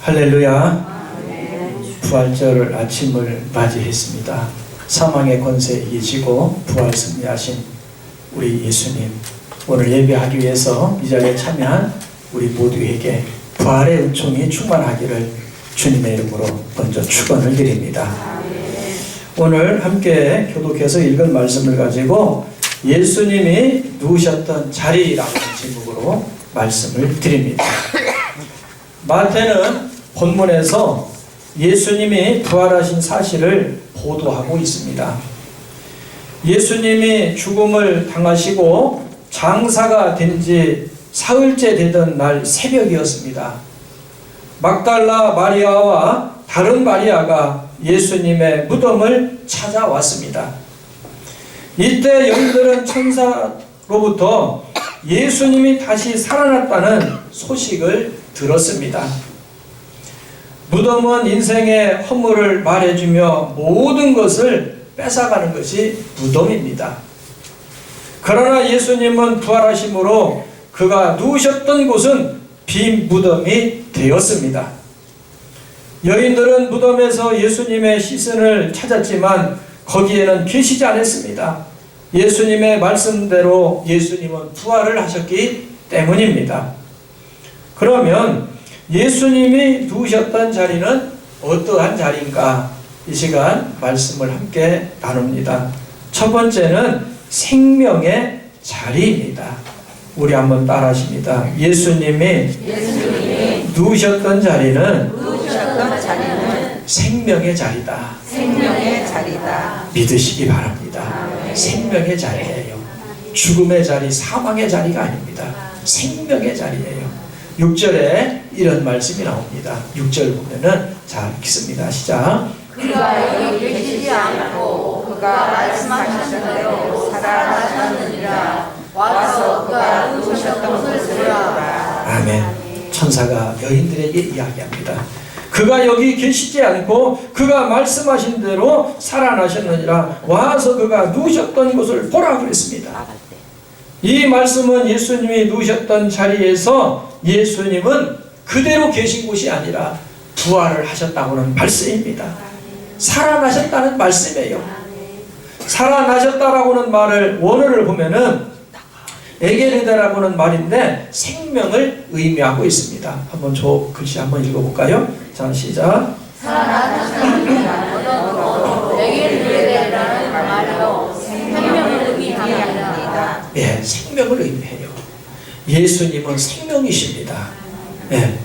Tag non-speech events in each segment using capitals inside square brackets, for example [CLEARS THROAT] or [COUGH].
할렐루야. 부활절 아침을 맞이했습니다. 사망의 권세 이기시고 부활 승리하신 우리 예수님 오늘 예배하기 위해서 이 자리에 참여한 우리 모두에게 부활의 은총이 충만하기를 주님의 이름으로 먼저 축원을 드립니다. 오늘 함께 교독해서 읽은 말씀을 가지고 예수님이 누우셨던 자리라는 제목으로 말씀을 드립니다. 마태는 본문에서 예수님이 부활하신 사실을 보도하고 있습니다. 예수님이 죽음을 당하시고 장사가 된 지 사흘째 되던 날 새벽이었습니다. 막달라 마리아와 다른 마리아가 예수님의 무덤을 찾아왔습니다. 이때 여인들은 천사로부터 예수님이 다시 살아났다는 소식을 들었습니다. 무덤은 인생의 허물을 말해주며 모든 것을 뺏어가는 것이 무덤입니다. 그러나 예수님은 부활하심으로 그가 누우셨던 곳은 빈 무덤이 되었습니다. 여인들은 무덤에서 예수님의 시신을 찾았지만 거기에는 계시지 않았습니다. 예수님의 말씀대로 예수님은 부활을 하셨기 때문입니다. 그러면 예수님이 누우셨던 자리는 어떠한 자리인가? 이 시간 말씀을 함께 나눕니다. 첫 번째는 생명의 자리입니다. 우리 한번 따라 하십니다. 예수님이 예수님이 누우셨던 자리는 누우셨던 자리는 생명의 자리다. 생명의 자리다. 믿으시기 바랍니다. 아멘. 생명의 자리예요. 죽음의 자리, 사망의 자리가 아닙니다. 생명의 자리예요. 6절에 이런 말씀이 나옵니다. 6절 보면은 자 읽습니다. 시작. 그가 여기 계시지 않고 그가 말씀하신 대로 살아나셨느니라 와서 그가 누우셨던 곳을 보라. 아멘. 천사가 여인들에게 이야기합니다. 그가 여기 계시지 않고 그가 말씀하신 대로 살아나셨느니라 와서 그가 누우셨던 곳을 보라 그랬습니다. 이 말씀은 예수님이 누우셨던 자리에서 예수님은 그대로 계신 곳이 아니라 부활을 하셨다고는 말씀입니다. 살아나셨다는 말씀이에요. 살아나셨다라고는 말을 원어를 보면은 에게르다라고는 말인데 생명을 의미하고 있습니다. 한번 저 글씨 한번 읽어볼까요? 자 시작. 에게르데라는 말로 생명을 의미합니다. 예, 생명을 의미해요. 예수님은 생명이십니다. 예.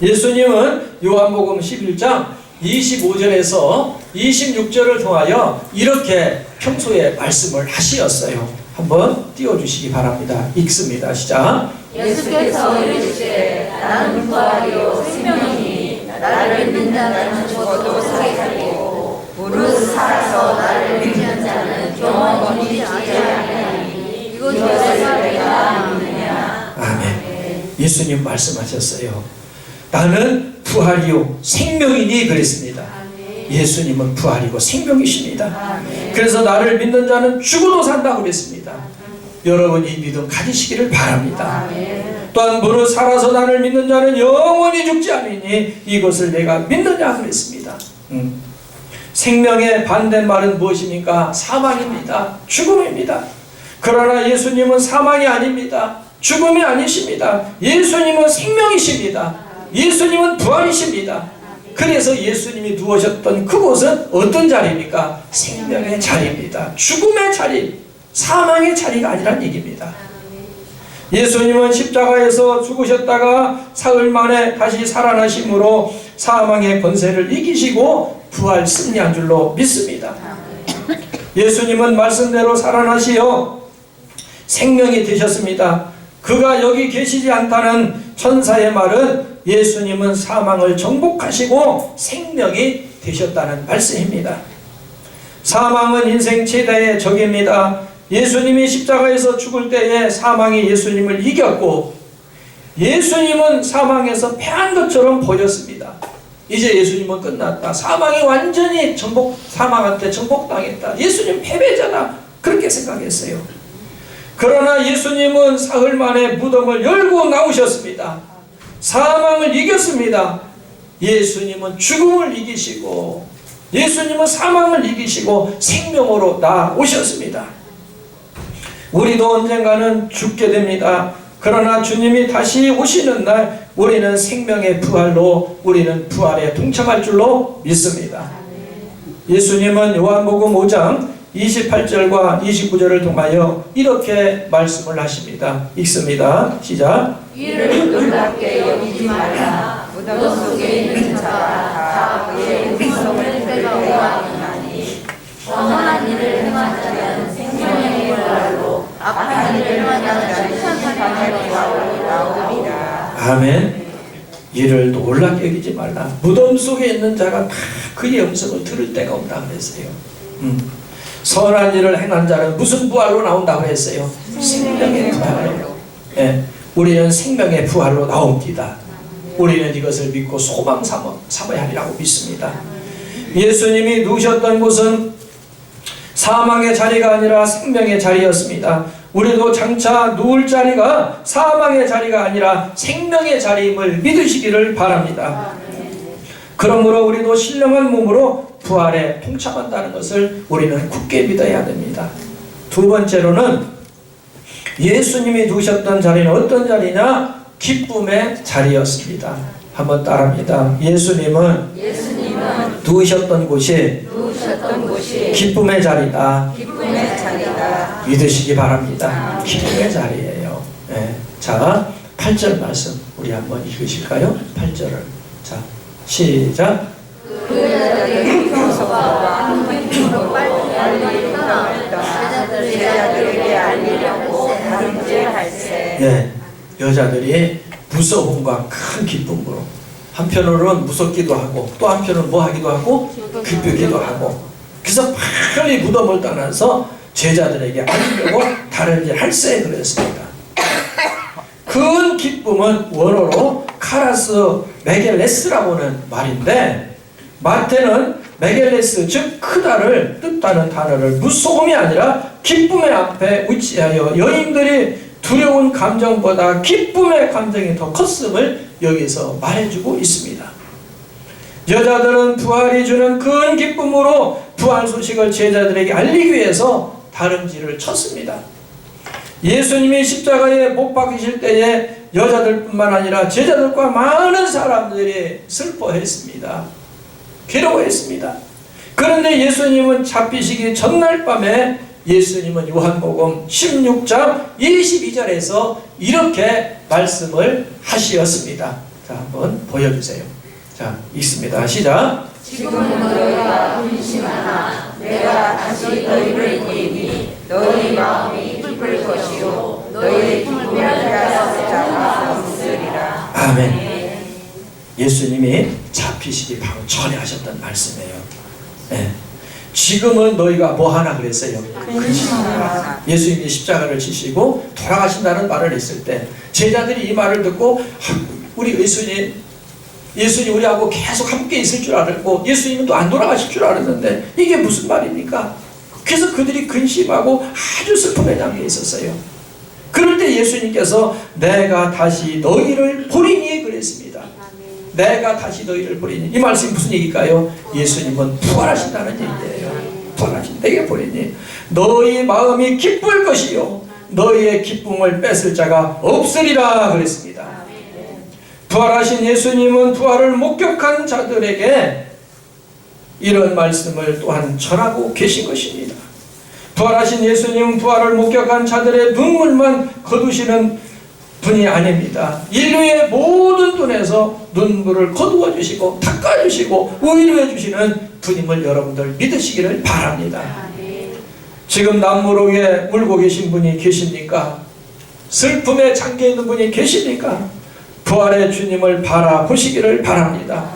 예수님은 요한복음 11장 25절에서 26절을 통하여 이렇게 평소에 말씀을 하시었어요. 한번 띄워주시기 바랍니다. 읽습니다. 시작. 예수께서 이르시되 나는 부활이요 생명이니 나를 믿는 자는 죽어도 살겠고 무릇 살아서 나를 믿는 자는 영원히 아멘. 예수님 말씀하셨어요. 나는 부활이요 생명이니 그랬습니다. 예수님은 부활이고 생명이십니다. 그래서 나를 믿는 자는 죽어도 산다고 그랬습니다. 여러분 이 믿음 가지시기를 바랍니다. 또한 무릇 살아서 나를 믿는 자는 영원히 죽지 않으니 이것을 내가 믿느냐 그랬습니다. 음. 생명의 반대말은 무엇입니까? 사망입니다. 죽음입니다. 그러나 예수님은 사망이 아닙니다. 죽음이 아니십니다. 예수님은 생명이십니다. 예수님은 부활이십니다. 그래서 예수님이 누우셨던 그곳은 어떤 자리입니까? 생명의 자리입니다. 죽음의 자리, 사망의 자리가 아니란 얘기입니다. 예수님은 십자가에서 죽으셨다가 사흘 만에 다시 살아나심으로 사망의 권세를 이기시고 부활 승리한 줄로 믿습니다. 예수님은 말씀대로 살아나시어 생명이 되셨습니다. 그가 여기 계시지 않다는 천사의 말은 예수님은 사망을 정복하시고 생명이 되셨다는 말씀입니다. 사망은 인생 최대의 적입니다. 예수님이 십자가에서 죽을 때에 사망이 예수님을 이겼고 예수님은 사망에서 패한 것처럼 보였습니다. 이제 예수님은 끝났다. 사망이 완전히 정복, 사망한테 정복당했다. 예수님 패배자다. 그렇게 생각했어요. 그러나 예수님은 사흘 만에 무덤을 열고 나오셨습니다. 사망을 이겼습니다. 예수님은 죽음을 이기시고 예수님은 사망을 이기시고 생명으로 나오셨습니다. 우리도 언젠가는 죽게 됩니다. 그러나 주님이 다시 오시는 날 우리는 생명의 부활로 우리는 부활에 동참할 줄로 믿습니다. 예수님은 요한복음 5장 28절과 29절을 통하여 이렇게 말씀을 하십니다. 읽습니다. 시작. 이를 놀랍게 여기지 말라 무덤 속에 있는 자가 다 그의 음성을 하니 선한 일을 행한 자는 생명의 부활로 악한 일을 행한 자는 심판의 나오리라 아멘. 이를 놀랍게 여기지 말라. 무덤 속에 있는 자가 다 그의 음성을 들을 때가 온다 그랬어요. 음. 선한 일을 행한 자는 무슨 부활로 나온다 그랬어요? 생명의 부활로. 예. 우리는 생명의 부활로 나옵니다. 우리는 이것을 믿고 소망 삼아, 삼아야 하리라고 믿습니다. 예수님이 누우셨던 곳은 사망의 자리가 아니라 생명의 자리였습니다. 우리도 장차 누울 자리가 사망의 자리가 아니라 생명의 자리임을 믿으시기를 바랍니다. 그러므로 우리도 신령한 몸으로 부활에 동참한다는 것을 우리는 굳게 믿어야 됩니다. 두 번째로는 예수님이 누우셨던 자리는 어떤 자리냐? 기쁨의 자리였습니다. 한번 따라합니다. 예수님은 예수님은 누우셨던 곳이 누우셨던 곳이 기쁨의 자리다. 기쁨의 자리다 믿으시기 바랍니다. 기쁨의 자리예요. 예. 자, 8절 말씀 우리 한번 읽으실까요? 8절을. 자, 시작. 그 다름질할세 예. 여자들이 무서움과 큰 기쁨으로 한편으로는 무섭기도 하고 또 한편으로는 뭐 하기도 하고 기쁘기도 하고 그래서 빨리 무덤을 떠나서 제자들에게 알리려고 다른 일 할세 그랬습니다. 큰 기쁨은 원어로 카라스 메겔레스라고 는 말인데 마태는 메겔레스 즉 크다를 뜻하는 단어를 무서움이 아니라 기쁨의 앞에 위치하여 여인들이 두려운 감정보다 기쁨의 감정이 더 컸음을 여기서 말해주고 있습니다. 여자들은 부활이 주는 큰 기쁨으로 부활 소식을 제자들에게 알리기 위해서 다름질을 쳤습니다. 예수님이 십자가에 못 박히실 때에 여자들뿐만 아니라 제자들과 많은 사람들이 슬퍼했습니다. 괴로워했습니다. 그런데 예수님은 잡히시기 전날 밤에 예수님은 요한복음 16장 22절에서 이렇게 말씀을 하시었습니다. 자, 한번 보여주세요. 자, 읽습니다. 시작. 지금은 너희가 근심하나 내가 다시 너희를 보이니 너희 마음이 기쁠 것이요 너희의 기쁨을 빼앗을 자가 없으리라 아멘. 예수님이 잡히시기 바로 전에 하셨던 말씀이에요. 예. 지금은 너희가 뭐 하나 그랬어요? 예수님이 십자가를 지시고 돌아가신다는 말을 했을 때 제자들이 이 말을 듣고 아, 우리 예수님 예수님 우리하고 계속 함께 있을 줄 알았고 예수님은 또 안 돌아가실 줄 알았는데 이게 무슨 말입니까? 그래서 그들이 근심하고 아주 슬픔에 잠겨 있었어요. 그럴 때 예수님께서 내가 다시 너희를 그랬습니다. 내가 다시 너희를 보리니 이 말씀이 무슨 얘기일까요? 예수님은 부활하신다는 얘기예요. 부활하신 내게 보리니 너희 마음이 기쁠 것이요 너희의 기쁨을 뺏을 자가 없으리라 그랬습니다. 부활하신 예수님은 부활을 목격한 자들에게 이런 말씀을 또한 전하고 계신 것입니다. 부활하신 예수님은 부활을 목격한 자들의 눈물만 거두시는 분이 아닙니다. 인류의 모든 눈에서 눈물을 거두어 주시고 닦아 주시고 위로해 주시는 분임을 여러분들 믿으시기를 바랍니다. 지금 남무로 위에 울고 계신 분이 계십니까? 슬픔에 잠겨 있는 분이 계십니까? 부활의 주님을 바라보시기를 바랍니다.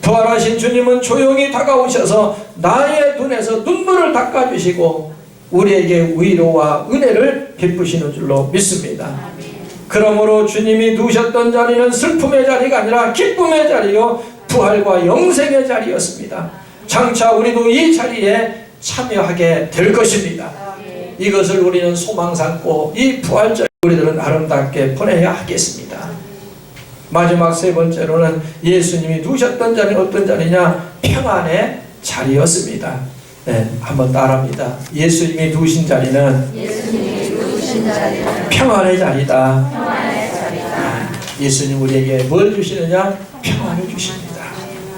부활하신 주님은 조용히 다가오셔서 나의 눈에서 눈물을 닦아주시고 우리에게 위로와 은혜를 베푸시는 줄로 믿습니다. 그러므로 주님이 누우셨던 자리는 슬픔의 자리가 아니라 기쁨의 자리요 부활과 영생의 자리였습니다. 장차 우리도 이 자리에 참여하게 될 것입니다. 이것을 우리는 소망 삼고 이 부활절 우리들은 아름답게 보내야 하겠습니다. 마지막 세 번째로는 예수님이 누우셨던 자리는 어떤 자리냐? 평안의 자리였습니다. 네, 한번 따라합니다. 예수님이 누우신 자리는 예수님이 누우신 자리는 평안의 자리다. 예수님 우리에게 뭘 주시느냐? 평안을 주십니다.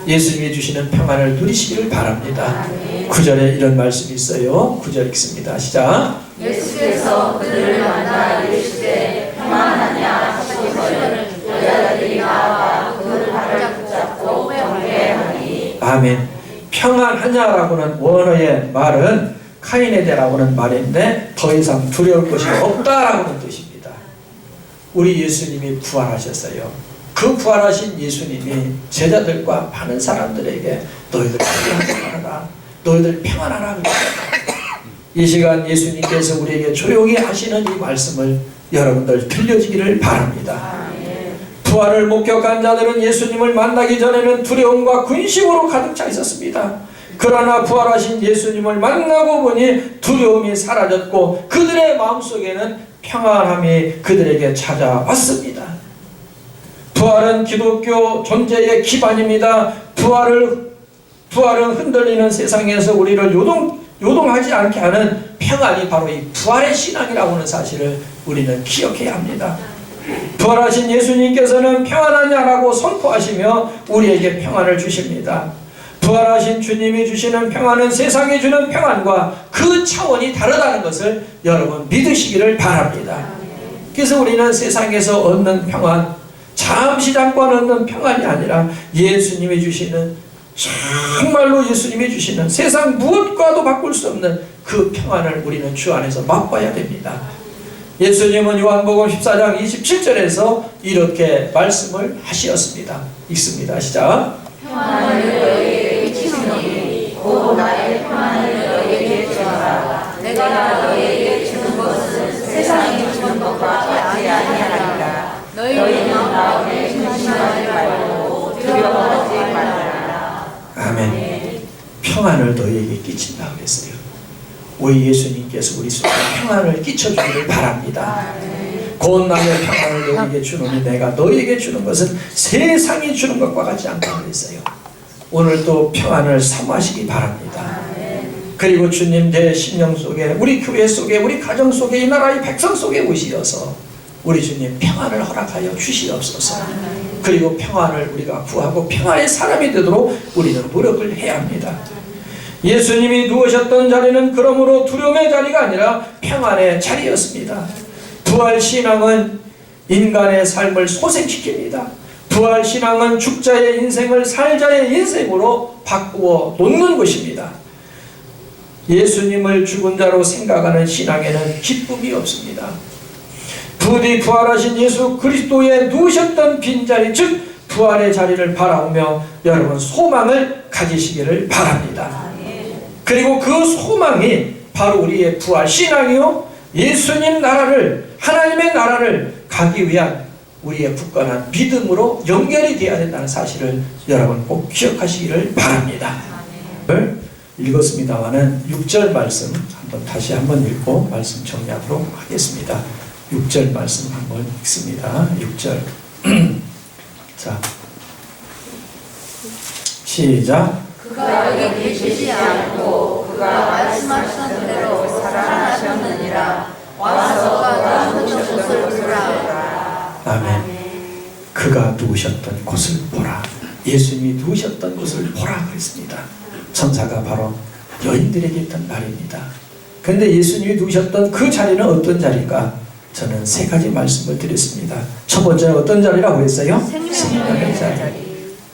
예수님이 주시는 평안을 누리시기를 바랍니다. 구절에 이런 말씀이 있어요. 구절 읽습니다. 시작. 예수께서 그들을 만나 이르시되 평안하냐 하시거늘 여자들이 나와 그를 발을 붙잡고 경배하니 아멘. 평안하냐라고는 원어의 말은 카이네데라고는 말인데 더 이상 두려울 것이 없다라고는 뜻입니다. 우리 예수님이 부활하셨어요. 그 부활하신 예수님이 제자들과 많은 사람들에게 너희들 말아라. 너희들 평안하라. 이 시간 예수님께서 우리에게 조용히 하시는 이 말씀을 여러분들 들려주기를 바랍니다. 부활을 목격한 자들은 예수님을 만나기 전에는 두려움과 근심으로 가득 차 있었습니다. 그러나 부활하신 예수님을 만나고 보니 두려움이 사라졌고 그들의 마음속에는 평안함이 그들에게 찾아왔습니다. 부활은 기독교 존재의 기반입니다. 부활을 부활은 흔들리는 세상에서 우리를 요동 요동하지 않게 하는 평안이 바로 이 부활의 신앙이라고 하는 사실을 우리는 기억해야 합니다. 부활하신 예수님께서는 평안하냐라고 선포하시며 우리에게 평안을 주십니다. 부활하신 주님이 주시는 평안은 세상이 주는 평안과 그 차원이 다르다는 것을 여러분 믿으시기를 바랍니다. 그래서 우리는 세상에서 얻는 평안, 잠시 잠깐 얻는 평안이 아니라 예수님이 주시는 정말로 예수님이 주시는 세상 무엇과도 바꿀 수 없는 그 평안을 우리는 주 안에서 맛봐야 됩니다. 예수님은 요한복음 14장 27절에서 이렇게 말씀을 하시었습니다. 읽습니다. 시작. 나의 평안을 너희에게 주노라 내가 너희에게 주는 것은 세상이 주는 것과 같지 아니하리라 너희는 마음에 근심하지 말고 두려워하지 말라 아멘. 평안을 너희에게 끼친다 그랬어요. 우리 예수님께서 우리 속에 평안을 끼쳐주기를 바랍니다. 곧 나의 평안을 너희에게 주노니 내가 너희에게 주는 것은 세상이 주는 것과 같지 않다 그랬어요. 오늘도 평안을 사모하시기 바랍니다. 그리고 주님 내 심령 속에 우리 교회 속에 우리 가정 속에 이 나라의 백성 속에 오시어서 우리 주님 평안을 허락하여 주시옵소서. 그리고 평안을 우리가 구하고 평안의 사람이 되도록 우리는 노력을 해야 합니다. 예수님이 누우셨던 자리는 그러므로 두려움의 자리가 아니라 평안의 자리였습니다. 부활 신앙은 인간의 삶을 소생시킵니다. 부활 신앙은 죽자의 인생을 살자의 인생으로 바꾸어 놓는 것입니다. 예수님을 죽은 자로 생각하는 신앙에는 기쁨이 없습니다. 부디 부활하신 예수 그리스도에 누우셨던 빈자리 즉 부활의 자리를 바라보며 여러분 소망을 가지시기를 바랍니다. 그리고 그 소망이 바로 우리의 부활 신앙이요 예수님 나라를 하나님의 나라를 가기 위한 우리의 굳건한 믿음으로 연결이 되어야 된다는 사실을 여러분 꼭 기억하시기를 바랍니다. 읽었습니다만은 6절 말씀 한번 다시 한번 읽고 말씀 정리하도록 하겠습니다. 6절 말씀 한번 읽습니다. 6절 [CLEARS THROAT] 자 시작 그가 여기 계시지 않고 그가 말씀하신 대로 살아나셨느니라 와서 보라 아멘 그가 누우셨던 곳을 보라 예수님이 누우셨던 곳을 보라 그랬습니다 천사가 바로 여인들에게 했던 말입니다 근데 예수님이 누우셨던 그 자리는 어떤 자리인가 저는 세 가지 말씀을 드렸습니다 첫 번째는 어떤 자리라고 했어요? 생명의 자리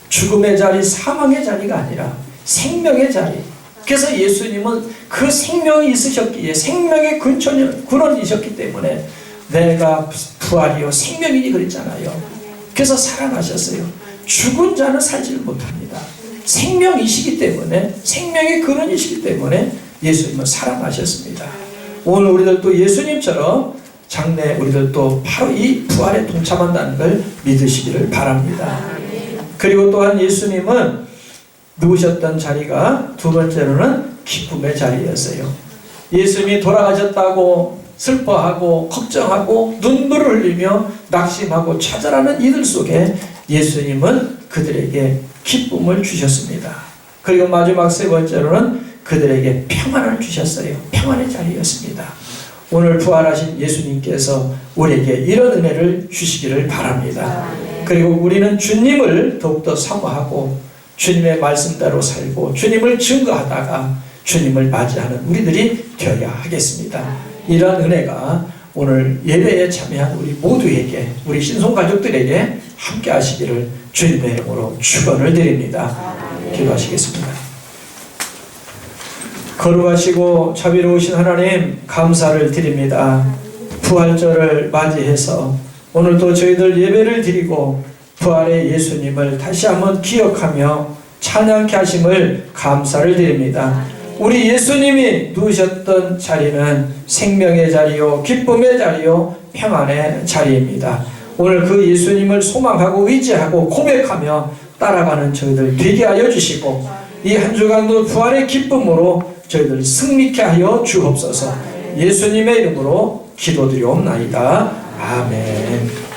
죽음의 자리, 사망의 자리가 아니라 생명의 자리. 그래서 예수님은 그 생명이 있으셨기에 생명의 근원이셨기 때문에 내가 부활이요 생명이니 그랬잖아요. 그래서 살아나셨어요. 죽은 자는 살지를 못합니다. 생명이시기 때문에 생명의 근원이시기 때문에 예수님은 살아나셨습니다. 오늘 우리들도 예수님처럼 장래 우리들도 바로 이 부활에 동참한다는 걸 믿으시기를 바랍니다. 그리고 또한 예수님은 누우셨던 자리가 두 번째로는 기쁨의 자리였어요. 예수님이 돌아가셨다고 슬퍼하고 걱정하고 눈물을 흘리며 낙심하고 좌절하는 이들 속에 예수님은 그들에게 기쁨을 주셨습니다. 그리고 마지막 세 번째로는 그들에게 평안을 주셨어요. 평안의 자리였습니다. 오늘 부활하신 예수님께서 우리에게 이런 은혜를 주시기를 바랍니다. 그리고 우리는 주님을 더욱더 사모하고 주님의 말씀대로 살고 주님을 증거하다가 주님을 맞이하는 우리들이 되어야 하겠습니다. 이러한 은혜가 오늘 예배에 참여한 우리 모두에게 우리 신송 가족들에게 함께 하시기를 주님의 이름으로 축원을 드립니다. 기도하시겠습니다. 거룩하시고 자비로우신 하나님 감사를 드립니다. 부활절을 맞이해서 오늘도 저희들 예배를 드리고 부활의 예수님을 다시 한번 기억하며 찬양케 하심을 감사를 드립니다. 우리 예수님이 누우셨던 자리는 생명의 자리요 기쁨의 자리요 평안의 자리입니다. 오늘 그 예수님을 소망하고 의지하고 고백하며 따라가는 저희들 되게 하여 주시고 이 한 주간도 부활의 기쁨으로 저희들 승리케 하여 주옵소서. 예수님의 이름으로 기도드리옵나이다. 아멘.